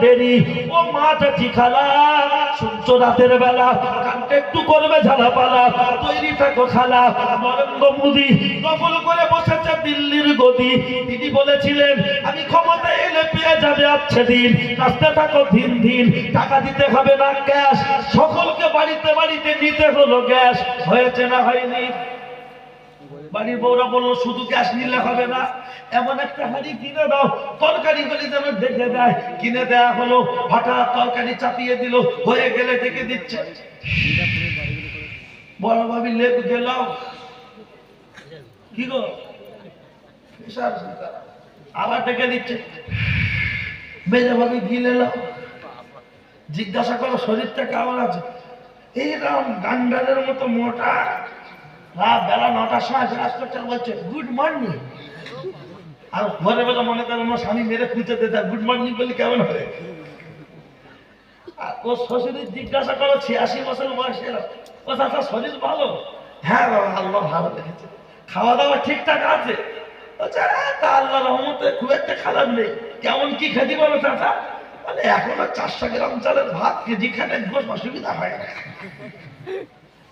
দেরি। ও মা চাচি খালা, শুনছো রাতের বেলা? কানটা একটু করবে ঝালা পালা তৈরি থাকো খালা, নরেন্দ্র মোদি। দখল করে বসেছে দিল্লির গদি। তিনি বলেছিলেন, আমি ক্ষমতা এলে পেয়ে যাবে আচ্ছে দিন রাস্তা থাকো দিন দিন টাকা দিতে হবে না, ক্যাশ। সকলকে বাড়িতে বাড়িতে নিতে হলো গ্যাস। হয়েছে না হয়নি? বাড়ির বউরা বলল, শুধু গ্যাস নিলে হবে না, এমন একটা হাড়ি কিনে দাও, তরকারি গুলি যেন দেখে দেয়। কিনে দেয়া হলো, হঠাৎ তরকারি চাপিয়ে দিল, হয়ে গেলে ডেকে দিচ্ছে। বড় ভাবি, লেপ গেলাম। কি গো। আবার ডেকে দিচ্ছে। মেজে ভাবি গিলে জিজ্ঞাসা করো শরীরটা কেমন আছে? এইরকম গান্ডারের মতো মোটা। রাত বেলা নটার সময় ব্রাশ করতে বলছে গুড মর্নিং আর ঘরে বেলা মনে করেন আমার স্বামী মেরে খুঁজে দিতে গুড মর্নিং বলি কেমন হবে? আর ও শ্বশুরের জিজ্ঞাসা করো ছিয়াশি বছর বয়সে ও চাচা শরীর ভালো। হ্যাঁ বাবা আল্লাহ ভালো দেখেছে। খাওয়া দাওয়া ঠিকঠাক আছে। "হ্যাঁ, আল্লাহ রহমতে খুব একটা খারাপ নেই। কেমন কি খেতে পারো চাচা? মানে এখনও চারশো গ্রাম চালের ভাত কেজি খানে অসুবিধা হয় না।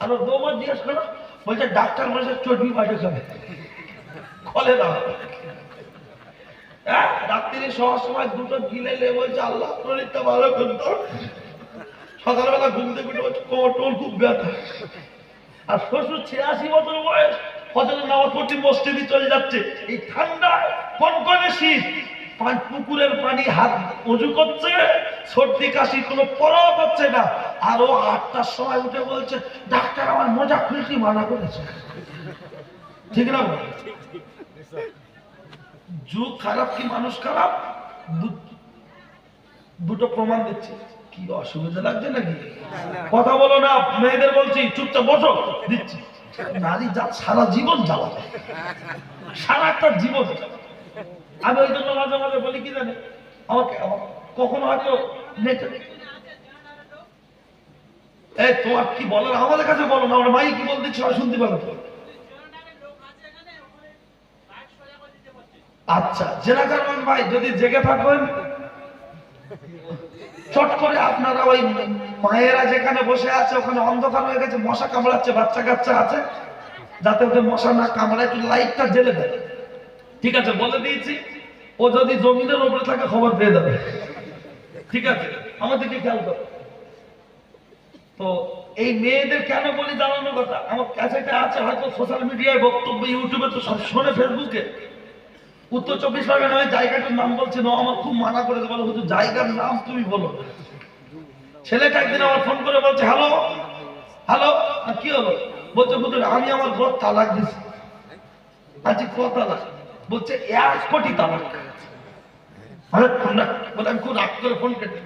আর দৌবার জিজ্ঞেস করো বলছে, ডাক্তার বলছে চর্বি খাবে খলে না হ্যাঁ রাত্রি সবার সময় দুটো গিলে লে বলছে, আল্লাহ, শরীরটা ভালো করতো সকালবেলা ঘুম থেকে বলছে কোমর টোল খুব ব্যথা। আর শ্বশুর ছিয়াশি বছর বয়স, ফজরের নামাজ পড়তে মসজিদে চলে যাচ্ছে। এই ঠান্ডা কনকনে শীত। পুকুরের পানি হাত উজু করছে, সর্দি কাশি কোনো পরোয়া করছে না। আর আটটার সময় উঠে বলছে, ডাক্তার আমার মজা খুলতে মানা করেছে। ঠিক না যুগ খারাপ কি মানুষ খারাপ? দুটো প্রমাণ দিচ্ছে। কি অসুবিধা লাগছে নাকি? কথা বলো না, মেয়েদের বলছি, চুপচাপ বসো। দিচ্ছি। নারী যা সারা জীবন জ্বালাবে। সারাটা জীবন জ্বালাবে। আমি ওই জন্য মাঝে মাঝে বলি, কি জানে? আমাকে কখনো হয়তো এই, তোমার কি বলার? আমাদের কাছে বলো না, আমার মাই কি বলতে সবাই শুনতে পারো তো আচ্ছা জেলা কারণ ভাই, যদি জেগে থাকবেন, চট করে আপনারা ওই মায়েরা যেখানে বসে আছে, ওখানে অন্ধকার হয়ে গেছে, মশা কামড়াচ্ছে, বাচ্চা কাচ্চা আছে, যাতে ওদের মশা না কামড়ায়, একটু লাইটটা জেলে দেয় ঠিক আছে, বলে দিয়েছি। ও যদি জমিনের উপরে থাকে, খবর পেয়ে যাবে। ঠিক আছে, আমাদেরকে খেয়াল করো। তো এই মেয়েদের কেন বলি জানানোর কথা? আমার ক্যাসেটে আছে, হয়তো সোশ্যাল মিডিয়ায় বক্তব্য ইউটিউবে তো সব শোনে ফেসবুকে উত্তর চব্বিশ পরগনা জায়গাটার নাম বলছে না আমার খুব মানা করে বলো, হুজুর, জায়গার নাম তুমি বলো। ছেলেটা একদিন আমার ফোন করে বলছে হ্যালো হ্যালো কি হলো? বলছে আমি আমার ঘর তালাক দিছি। আজ ক তালাক? বলছে, এক কোটি তালাক বলে আমি খুব রাগ করে ফোন কেটে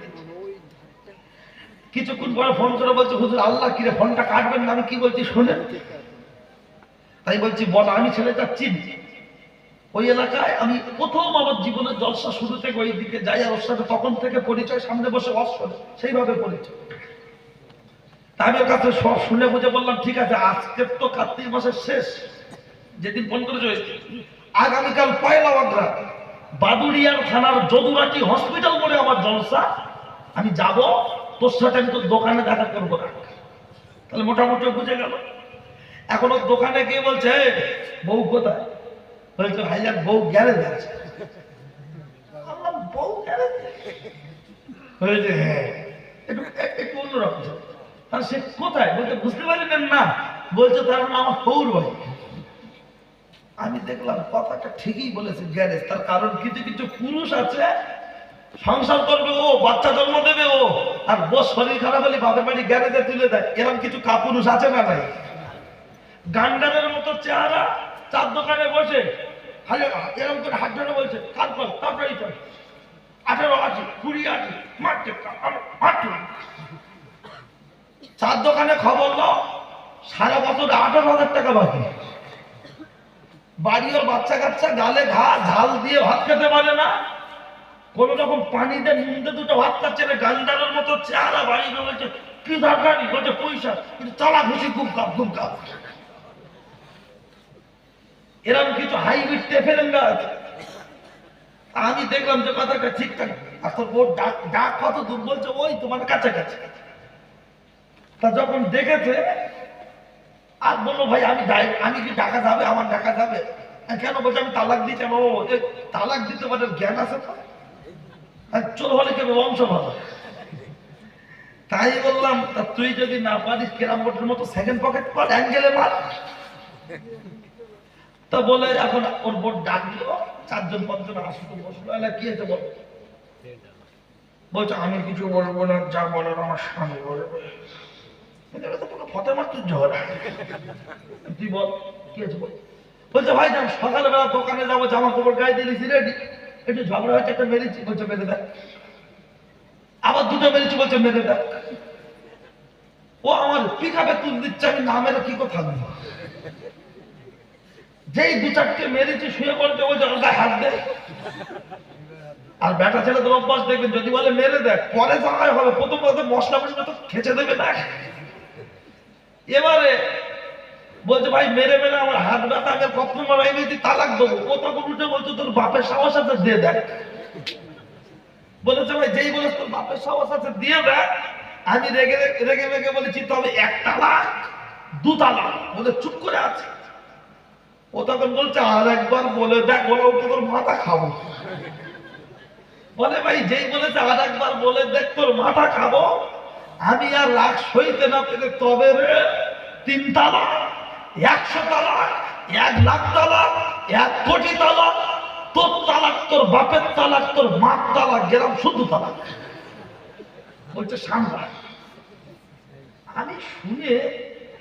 কিছুক্ষণ পরে ফোন করে বলছে, হুজুর, আল্লাহ কিরে ফোনটা কাটবেন না, আমি কি বলছি, শোনেন? তাই বলছি, বল, আমি ছেলেটা চিনি। ওই এলাকায় আমি প্রথম আমার জীবনের জলসা শুরু থেকে ওই দিকে যাই, আর ওর সাথে তখন থেকে পরিচয়, সামনে বসে অশ্বরে সেইভাবে পরিচয়। আমি কাছে সব শুনে বুঝে বললাম, ঠিক আছে, আজকের তো কার্তিক মাসের শেষ। যেদিন ফোন দিন। আগামীকাল পয়লা অগ্রা বাদুড়িয়ার থানার যদুরাটি হসপিটাল বলে আমার জলসা। আমি যাব, তোর সাথে আমি তোর দোকানে দেখা করব না। তাহলে মোটামুটি বুঝে গেল। এখন ওর দোকানে গিয়ে বলছে বউ কোথায়? বলছে ভাইজান বউ গ্যারেজে আছে। বউ গ্যারেজে? বলেছে হ্যাঁ একটু একটু অন্যরকম সে কোথায়? বলতে বুঝতে পারলেন না। বলছে, তার নাম আমার পৌর ভাই। আমি দেখলাম, কথাটা ঠিকই বলেছে গ্যারেজ তার কারণ কিছু কিছু পুরুষ আছে, সংসার করবে ও, বাচ্চা জন্ম দেবে ও, আর বস শরীর খারাপ হলে বাপের বাড়ি গ্যারেজে তুলে দেয়। এরকম কিছু কাপুরুষ আছে না ভাই গান্ডারের মতো চেহারা, চার দোকানে বসে এরকম করে হাত ধরে বলছে, তারপর, তারপরে আঠারো, আশি, কুড়ি, আশি, মারতে চার দোকানে খবর নাও সারা বছর আঠারো হাজার টাকা বাকি। বাড়ি ওর বাচ্চা কাচ্চা গালে ঘা, ঝাল দিয়ে ভাত খেতে পারে না। কোন রকম পানি দিয়ে নুনতে দুটো ভাত খাচ্ছে না, গান্ডারের মতো চেহারা বাড়ি বলেছে কি দরকারি? বলছে পয়সা। কিন্তু চালা খুশি খুব কাপ খুব কাপ। এরকম কিছু হাইব্রিড টেফেলেঙ্গা আছে। আমি দেখলাম যে কথাটা ঠিকঠাক। তোর বউ ডাক ডাক কত দূর বলছে ওই তোমার কাছাকাছি। তা যখন দেখেছে আর বলল, ভাই, আমি আমি কি ডাকা যাবে? আমার ডাকা যাবে? কেন? বলছে, আমি তালাক দিতে ও তালাক দিতে পারে জ্ঞান আছে তো? আর চোর হলে কেন বংশ ভালো। তাই বললাম, তা তুই যদি না পারিস, কেরাম বোর্ডের মতো সেকেন্ড পকেট কর অ্যাঙ্গেলে মার। তা বলে, এখন ওর বোর্ড ডাকলো চারজন, পাঁচজন আসতো বসল। এলা, কি হয়েছে বল? বলছে, আমি কিছু বলব না, যা বলার আমার স্বামী বলবে। বলছে, ভাই সকালবেলা দোকানে যাব জামা কাপড় গায়ে রেডি একটু ঝগড়া হয়েছে, একটা মেরেছি বলছে, মেরে দেখ। আবার দুটো মেরেছি বলছে, মেরে দেখ। ও আমার পিকাপে তুল দিচ্ছে, আমি কি যেই দু চারটে মেরেছি শুয়ে পড়তে বলছে গায়ে হাত দে। আর বেটা ছেলে তোমার অভ্যাস দেখবেন, যদি বলে, মেরে দেখ, পরে জায়গায় হবে, প্রথম প্রথম মশলা মশলা তো খেচে দেবে না। এবারে বলছে, ভাই, মেরে মেরে আমার হাত ব্যথা আর কত মারা এমনি তালাক দেবো। ও তখন উঠে বলছে, তোর বাপের সাহস আছে, দিয়ে দেখ। বলেছে, ভাই, যেই বলেছ তোর বাপের সাহস আছে, দিয়ে দেখ। আমি রেগে রেগে- রেগে বলেছি, তবে এক তালাক, দু তালাক। বলে, চুপ করে আছে। ও তখন বলছে, আর একবার বলে দেখ, বলে উঠে তোর মাথা খাব। বলে, ভাই, যেই বলেছে, আর একবার বলে দেখ, তোর মাথা খাব। আমি আর রাগ সইতে না পেরে তবে রে তিন তালা, একশো তালা, এক লাখ তালা, এক কোটি তালা, তোর তালাক তোর বাপের তালাক, তোর মার তালাক, গেলাম শুধু তালাক। বলছে, সামলা। আমি শুনে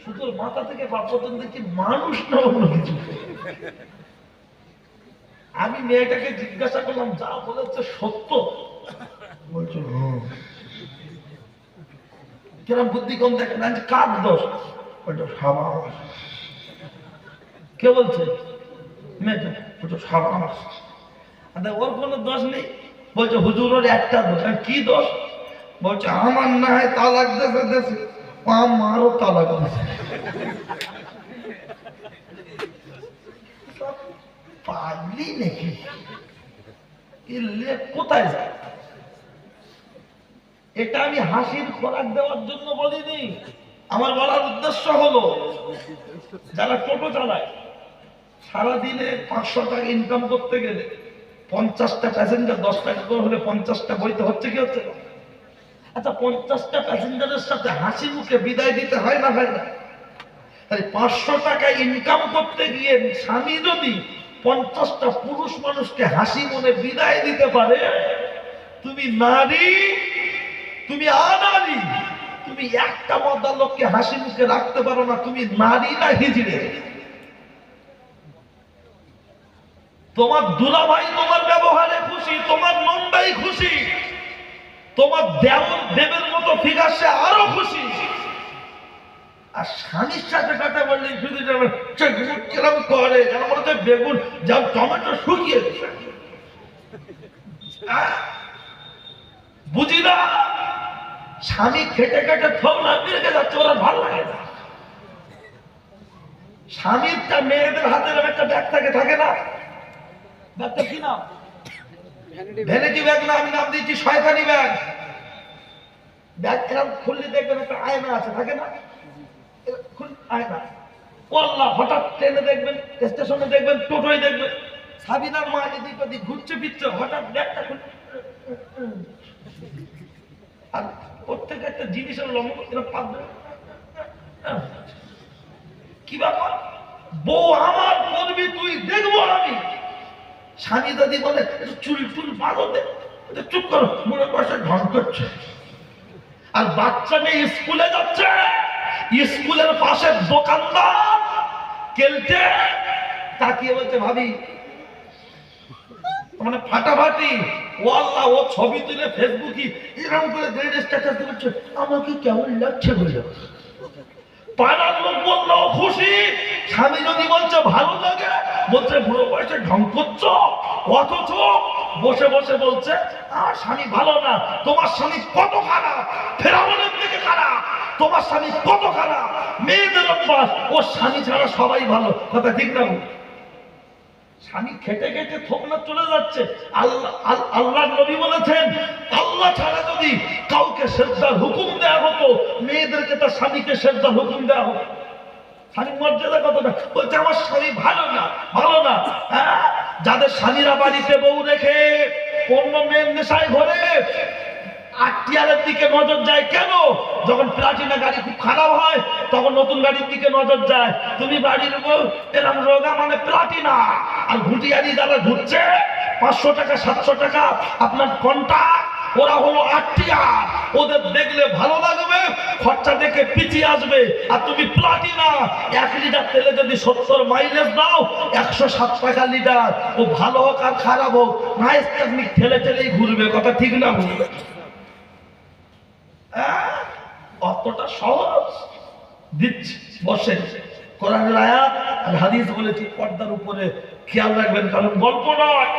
শুধু মাথা থেকে বাপ পর্যন্ত মানুষ না অন্য কিছু। আমি মেয়েটাকে জিজ্ঞাসা করলাম, যা বলেছে সত্য? বলছো "হ্যাঁ।" কিরম বুদ্ধি কম দেখে না, যে কার দোষ? বলছে সাবাস কে বলছে? মেয়েটা। বলছে সাবাস আর ওর কোনো দোষ নেই। বলছে হুজুর ওর একটা দোষ। আর কি দোষ? বলছে, আমার না হয় তালাক দেশে দেশে আমারও তালাক দেশে পাগলি নাকি? কোথায় যায়? এটা আমি হাসির খোরাক দেওয়ার জন্য বলিনি। আমার বলার উদ্দেশ্য হলো, যারা টোটো চালায়, সারাদিনে পাঁচশো টাকা ইনকাম করতে গেলে পঞ্চাশটা প্যাসেঞ্জার দশ টাকা করে হলে পঞ্চাশটা বইতে হচ্ছে কি হচ্ছে আচ্ছা পঞ্চাশটা প্যাসেঞ্জারের সাথে হাসি মুখে বিদায় দিতে হয় না হয় না? তাই পাঁচশো টাকা ইনকাম করতে গিয়ে স্বামী যদি পঞ্চাশটা পুরুষ মানুষকে হাসি মনে বিদায় দিতে পারে, তুমি নারী তুমি আনারি তুমি একটা মদ্দার লোককে হাসি মুখে রাখতে পারো না, তুমি নারী না হিজড়ে। তোমার দুলাভাই তোমার ব্যবহারে খুশি, তোমার নন্দাই খুশি, তোমার দেবর, দেবের মতো ফিগার সে আরও খুশি। আর স্বামীর সাথে কথা বললে শুধু যেন কিরম করে, যেন মনে হচ্ছে বেগুন যেমন টমেটো শুকিয়ে। বুঝি না? স্বামী খেটে খেটে থোক না বেড়ে যাচ্ছে, ওরা ভালো লাগে না। স্বামীরটা মেয়েদের হাতে এরকম একটা ব্যাগ থাকে থাকে না? ব্যাগটা কি নাম? ভ্যানিটি ব্যাগ না, আমি নাম দিয়েছি শয়তানি ব্যাগ। ব্যাগ এরকম খুললে দেখবেন একটা আয়না আছে, থাকে না? আয়না। আল্লাহ হঠাৎ ট্রেনে দেখবেন, স্টেশনে দেখবেন, টোটোয় দেখবেন, সাবিনার মা এদিক ওদিক ঘুরছে ফিরছে, হঠাৎ ব্যাগটা খুলে আর জিনিসের লম্ব এরকম পাবে কি ব্যাপার? বউ আমার করবি তুই দেখব আমি। স্বামী দাদি বলে চুল চুল বাঁধো দে। চুপ করো মনে বসে ঢং করছে। আর বাচ্চা মেয়ে স্কুলে যাচ্ছে। স্কুলের পাশে দোকানদার কেলটে। তাকিয়ে বলছে, ভাবি মানে ফাটাফাটি। ও আল্লাহ, ও ছবি তুলে ফেসবুকে এরকম করে দেড় স্ট্যাটাস দিচ্ছে। আমাকে কেমন লাগছে বলে? পাড়ার লোক বলল, খুশি? স্বামী যদি বলছে ভালো লাগে, বলছে, বুড়ো বয়সে ঢং করছ? অথচ বসে বসে বলছে, আর স্বামী ভালো না, তোমার স্বামী কত খারাপ ফেরামনের থেকে খারাপ, তোমার স্বামী কত খারাপ, মেয়েদের অভ্যাস ও স্বামী ছাড়া সবাই ভালো। কথা ঠিক না স্বামী খেটে খেটে থোকনা চলে যাচ্ছে। আল্লাহ আল্লাহ নবী বলেছেন, আল্লাহ ছাড়া যদি কাউকে শ্রদ্ধার হুকুম দেওয়া হতো, মেয়েদেরকে তার স্বামীকে শ্রদ্ধার হুকুম দেওয়া হতো। স্বামীর মর্যাদা কতটা? বলছে, আমার স্বামী ভালো না ভালো না। হ্যাঁ? যাদের স্বামীরা বাড়িতে বউ রেখে অন্য মেয়ের নেশায় ঘরে আটটিয়ারের দিকে নজর যায় কেন? যখন প্লাটিনা গাড়ি খুব খারাপ হয়, তখন নতুন গাড়ির দিকে নজর যায়। তুমি বাড়ির বউ এরকম রোগা মানে প্লাটিনা। আর ঘুটিয়ারি যারা ঘুরছে পাঁচশো টাকা, সাতশো টাকা, আপনার কন্টাক্ট ওরা হলো আটটিয়ার ওদের দেখলে ভালো লাগবে, খরচা দেখে পিছিয়ে আসবে। আর তুমি প্লাটিনা, এক লিটার তেলে যদি সত্তর মাইলেজ দাও, একশো সাত টাকা লিটার। ও ভালো হোক আর খারাপ হোক নাইস ঠেলে ঠেলেই ঘুরবে, কথা ঠিক না ঘুরবে অতটা সহজ। দিচ্ছি, বসে। কোরআনের আয়াত আর হাদিস বলেছি পর্দার উপরে খেয়াল রাখবেন, কারণ গল্প নয়।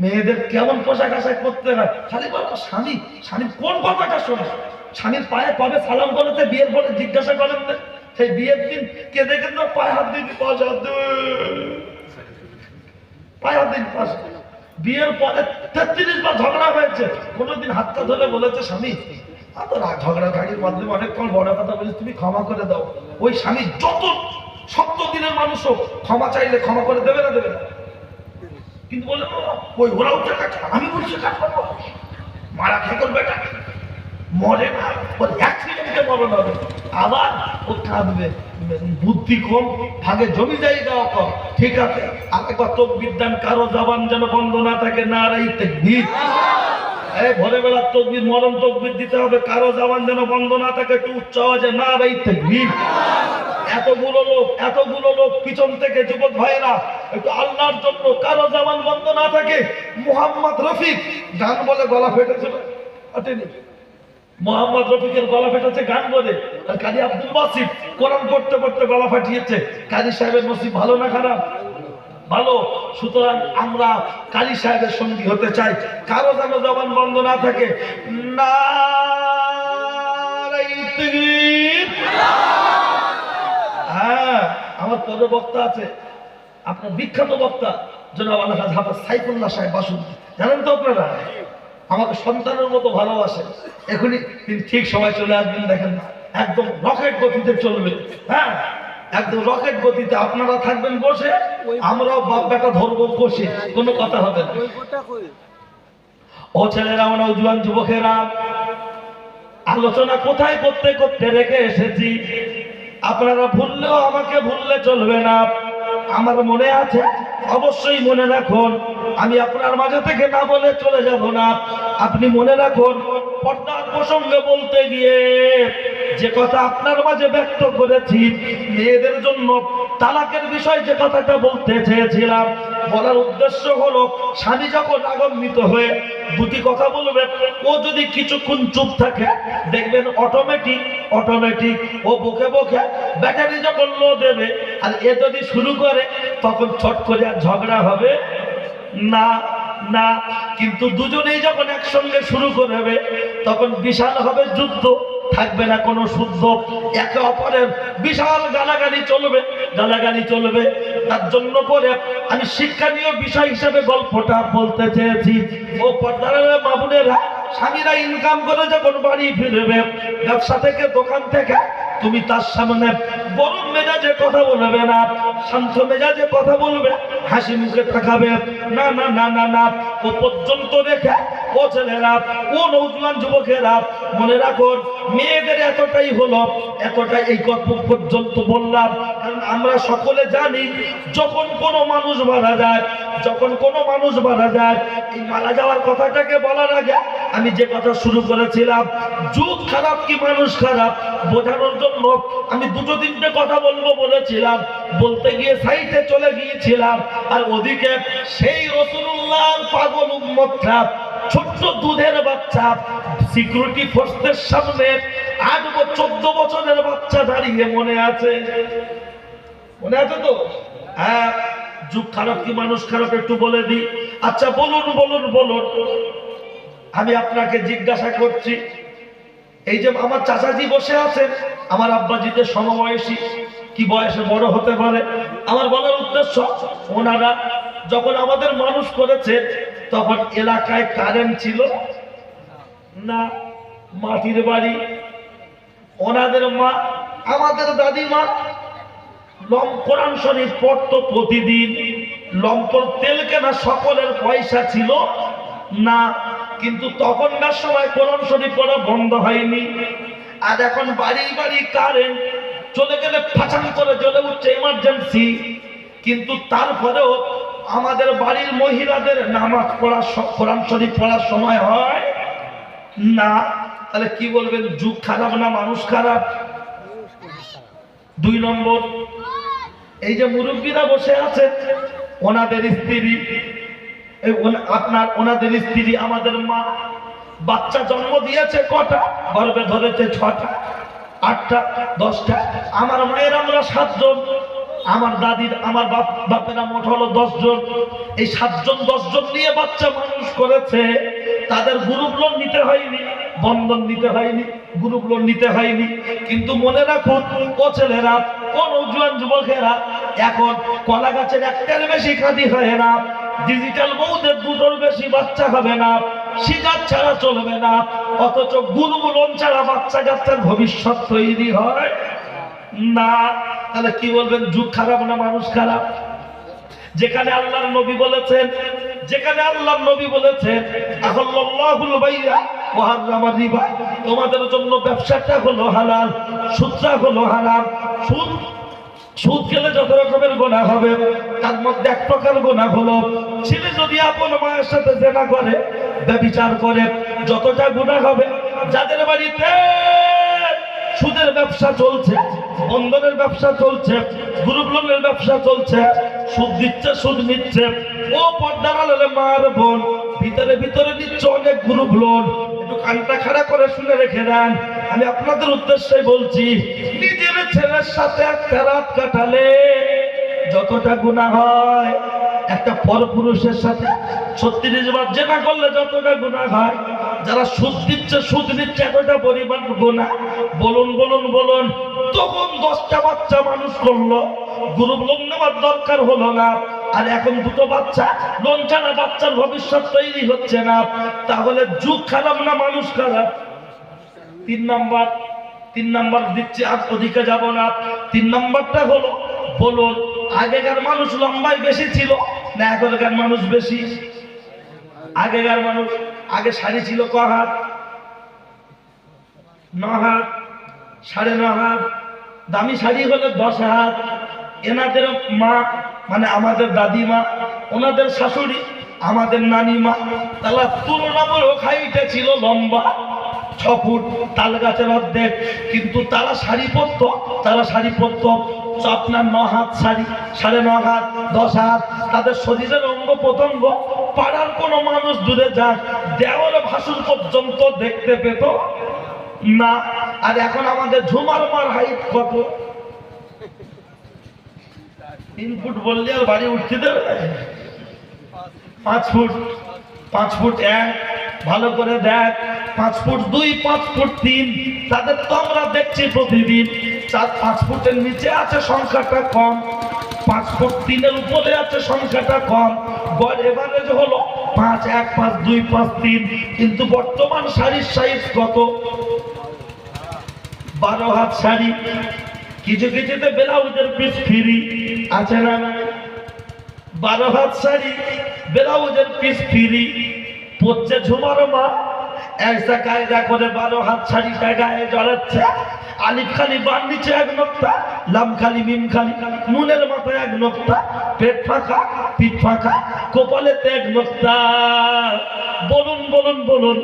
মেয়েদের কেমন পোশাক আশাক করতে হয়? খালি বলো, স্বামী স্বামী কোন কথাটা শোনে? স্বামীর পায়ে কবে সালাম করেছে, বিয়ের পরে জিজ্ঞাসা করেন? সেই বিয়ের দিন কে দেখেন না পায়ে হাত দিন পাশে হাত দিন পায়ে হাত দিন পাশে বিয়ের পরে তেত্রিশ বার ঝগড়া হয়েছে। কোনোদিন হাতটা ধরে বলেছে স্বামী এত ঝগড়া গাড়ির মাধ্যমে অনেকক্ষণ বড় কথা বলেছে তুমি ক্ষমা করে দাও। ওই স্বামী যত সত্য দিনের মানুষও ক্ষমা চাইলে ক্ষমা করে দেবে না দেবে না। কিন্তু বলে "বাবা, ওই ওরা উঠে কাজ আমি বলছি কাজ করব মারা খেয়ে করবে এটা মরে না ওর অ্যাক্সিডেন্টে মরণ হবে। আবার ও কাঁদবে। বুদ্ধি কম, ভাগে জমি জায়গা কম। ঠিক আছে, আর একবার তো বিদ্যান, কারও জবান যেন বন্ধ না থাকে না রাইতে ভিড় এই ভোরে বেলা তকবির, মরণ তকবির দিতে হবে, কারও জবান যেন বন্ধ না থাকে, একটু উচ্চ আওয়াজে না রাইতে ভিড় এতগুলো লোক এতগুলো লোক, পিছন থেকে যুবক ভাইরা একটু আল্লাহর জন্য কারও জবান বন্ধ না থাকে, মোহাম্মদ রফিক, গান বলে গলা ফেটেছিল মোহাম্মদ রফিকের গলা ফেটেছে গান বলে আর কাজী আব্দুল বাসিদ কোরআন পড়তে পড়তে গলা ফাটিয়েছে। কাজী সাহেবের নসিব ভালো না খারাপ? ভালো। সুতরাং আমরা কালী সাহেবের সঙ্গী হতে চাই। কারও যেন জবান বন্ধ না থাকে। না হ্যাঁ আমার পরে বক্তা আছে। আপনার বিখ্যাত বক্তা, জনাব আলহাজ হাফাজ সাইফুল্লাহ সাহেব বাসুন জানেন তো আপনারা? আমাকে সন্তানের মতো ভালোবাসে। এখনই তিনি ঠিক সময় চলে আসবেন, দেখেন না। একদম রকেট গতিতে চলবে। হ্যাঁ একদম রকেট গতিতে আপনারা থাকবেন বসে আমরাও বাপ বেটা ধরবো বসে কোনো কথা হবে না। ও ছেলেরা আমরা উজুয়ান যুবকেরা আলোচনা কোথায় করতে করতে রেখে এসেছি? আপনারা ভুললেও আমাকে ভুললে চলবে না। আমার মনে আছে অবশ্যই মনে রাখুন আমি আপনার মাঝে থেকে না বলে চলে যাব না। আপনি মনে রাখুন পর্দার প্রসঙ্গে বলতে গিয়ে যে কথা আপনার মাঝে ব্যক্ত করেছি, মেয়েদের জন্য তালাকের বিষয় যে কথাটা বলতে চেয়েছিলাম, বলার উদ্দেশ্য হলো, স্বামী যখন আগম্বিত হয়ে দুটি কথা বলবে ও যদি কিছুক্ষণ চুপ থাকে, দেখবেন অটোমেটিক অটোমেটিক ও বকে বকে ব্যাটারি যখন লো দেবে, আর এ যদি শুরু করে, তখন ছট করে আর ঝগড়া হবে না না। কিন্তু দুজনেই যখন একসঙ্গে শুরু করবে, তখন বিশাল হবে যুদ্ধ। থাকবে না কোনো শুদ্ধ। একে অপরের বিশাল গালাগালি চলবে গালাগালি চলবে। তার জন্য করে আমি শিক্ষণীয় বিষয় হিসেবে গল্পটা বলতে চেয়েছি। ও পর্দার মামুনেরা স্বামীরা ইনকাম করে যখন বাড়ি ফিরবে, ব্যবসা থেকে, দোকান থেকে, তুমি তার সামনে গরম মেজাজে কথা বলবে না, শান্ত মেজাজে কথা বলবে, হাসি মুখে থাকাবে। না না না না না, ও পর্যন্ত রেখে ও ছেলেরা, ও নৌজওয়ান যুবকেরা মনে রাখুন মেয়েদের এতটাই হলো, এতটাই এই গল্প পর্যন্ত বললাম। কারণ আমরা সকলে জানি, যখন কোনো মানুষ মারা যায়, যখন কোনো মানুষ মারা যায়, এই মারা যাওয়ার কথাটাকে বলার আগে আমি যে কথা শুরু করেছিলাম, যুগ খারাপ কি মানুষ খারাপ, বোঝানোর জন্য আমি দুটো তিনটে কথা বলব বলেছিলাম। বলতে গিয়ে সাইডে চলে গিয়েছিলাম, আর ওদিকে সেই রসুল্লাহ পাগল উম্মতরা ছোট্ট দুধের বাচ্চা সিকিউরিটি ফোর্সদের সামনে আট চোদ্দ বছরের বাচ্চা দাঁড়িয়ে মনে আছে। মনে আছে তো? হ্যাঁ যুগ খারাপ কি মানুষ খারাপ একটু বলে দিই আচ্ছা বলুন বলুন বলুন। আমি আপনাকে জিজ্ঞাসা করছি, এই যে আমার চাচাজি বসে আছেন, আমার আব্বাজিদের সমবয়সী, কি বয়সে বড় হতে পারে? আমার বলার উদ্দেশ্য, ওনারা যখন আমাদের মানুষ করেছে তখন এলাকায় কারেন্ট ছিল? না, মাটির বাড়ি। ওনাদের মা, আমাদের দাদিমা, লম কোরআন শরীফ পড়তো প্রতিদিন। লম্পর তেল কেনা সকলের পয়সা ছিল, না, কিন্তু তখনকার সময় কোরআন শরীফ পড়া বন্ধ হয়নি। আর এখন বাড়ি বাড়ি কারেন্ট, চলে গেলে ফাঁচান করে জ্বলে উঠছে এমার্জেন্সি কিন্তু তারপরেও আমাদের বাড়ির মহিলাদের নামাজ পড়ার কোরআন শরীফ পড়ার সময় হয়? না। তাহলে কি বলবেন? যুগ খারাপ না মানুষ খারাপ? দুই নম্বর, এই যে মুরব্বীরা বসে আছে ওনাদের স্ত্রী আপনার ওনাদের স্ত্রী, আমাদের মা, বাচ্চা জন্ম দিয়েছে কটা? গর্বে ধরেছে ছটা, আটটা, দশটা। আমার মায়ের আমরা সাতজন। আমার দাদির, আমার বাপ, বাপেরা মোট হলো দশজন। এই সাতজন, দশজন নিয়ে বাচ্চা মানুষ করেছে। তাদের গ্রুপ লোন নিতে হয়নি, বন্ধন নিতে হয়নি গ্রুপ লোন নিতে হয়নি। কিন্তু মনে রাখুন, ও ছেলেরা, কোন উজ্জ্বল যুবকেরা, এখন কলা গাছের একটার বেশি খাদি হয় না ডিজিটাল বউদের দুটোর বেশি বাচ্চা হবে না, শিকার ছাড়া চলবে না, অথচ গুরুগুলন ছাড়া বাচ্চা কাচ্চার ভবিষ্যৎ তৈরি হয় না। তাহলে কি বলবেন, যুগ খারাপ না মানুষ খারাপ? যেখানে আল্লাহর নবী বলেছেন, যেখানে আল্লাহর নবী বলেছেন আহাল্লাহুল বাইয়া ওয়া হারামার রিবা তোমাদের জন্য ব্যবসাটা হলো হালাল, সুদটা হলো হারাম। সুদ সুদ খেলে যত রকমের গোনা হবে, তার মধ্যে এক প্রকার গোনা হলো, ছেলে যদি আপন মায়ের সাথে জেনা করে, ব্যবিচার করে, যতটা গুণা হবে, যাদের বাড়িতে সুদের ব্যবসা চলছে, বন্ধনের ব্যবসা চলছে, গ্রুপ লোনের ব্যবসা চলছে, সুদ দিচ্ছে, সুদ নিচ্ছে। ও পর্দার আলোরে মার বোন, ভিতরে ভিতরে নিচ্ছে অনেক গ্রুপ লোন। একটু কানটা খাড়া করে শুনে রেখে দেন। আমি আপনাদের উদ্দেশ্যে বলছি, নিজের ছেলের সাথে একটা রাত কাটালে যতটা গুণা হয়, একটা পরপুরুষের সাথে ছত্রিশ বার জেনা করলে যতটা গুণা হয় যারা সুদ দিচ্ছে সুদ দিচ্ছে, এতটা পরিমাণ গুণা বলুন বলুন বলুন। তখন দশটা বাচ্চা মানুষ করল। গ্রুপ লোন নেওয়ার দরকার হলো না। আর এখন দুটো বাচ্চা, লোন ছাড়া বাচ্চার ভবিষ্যৎ তৈরি হচ্ছে না। তাহলে যুগ খারাপ না মানুষ খারাপ? তিন নাম্বার তিন নাম্বার দিচ্ছে, আর ওদিকে যাব না। তিন নাম্বারটা হলো, বলুন, আগেকার মানুষ লম্বাই বেশি ছিল, না এখনকার মানুষ বেশি? আগেকার মানুষ আগে শাড়ি ছিল ক হাত? ন হাত? সাড়ে ন হাত? দামি শাড়ি হলে দশ হাত। এনাদের মা মানে আমাদের দাদিমা, ওনাদের শাশুড়ি, আমাদের নানিমা, তারা তুলনামূলক হাইটে ছিল লম্বা, ছ ফুট, তাল গাছের অর্ধেক। কিন্তু তারা শাড়ি পরতো, তারা শাড়ি পরতো আপনার ন হাত শাড়ি, সাড়ে ন হাত, দশ হাত। তাদের শরীরের অঙ্গ প্রত্যঙ্গ, পাড়ার কোনো মানুষ দূরে যাক দেওয়ালে ভাসুর পর্যন্ত দেখতে পেত। না আর এখন আমাদের ঝুমার মার হাইট কত? তিন ফুট বললে আর বাড়ি উঠতে দেবে পাঁচ ফুট পাঁচ ফুট এক, ভালো করে দেখ। পাঁচ ফুট দুই, পাঁচ ফুট তিন, তাদের তো আমরা দেখছি প্রতিদিন। চার, পাঁচ ফুটের নিচে আছে সংখ্যাটা কম। পাঁচ ফুট তিনের উপরে আছে সংখ্যাটা কম। গড় এভারেজ হলো পাঁচ, এক, পাঁচ, দুই, পাঁচ, তিন, কিন্তু বর্তমান শাড়ির সাইজ কত? বারো হাত শাড়ি, কিছু কিছুতে ব্লাউজের পিস ফ্রি আছে না বারো হাত শাড়ি, ব্লাউজের পিস ফ্রি পড়ছে ঝুমারো মা একটা কায়দা করে বারো হাত শাড়িটা গায়ে জড়াচ্ছে। আলিফ খালি বার নিচে এক নকটা লাম খালি মিম খালি, নুনের মাথায় এক নকটা পেট ফাঁকা, পিঠ ফাঁকা, কপালেতে এক নকটা বলুন বলুন বলুন।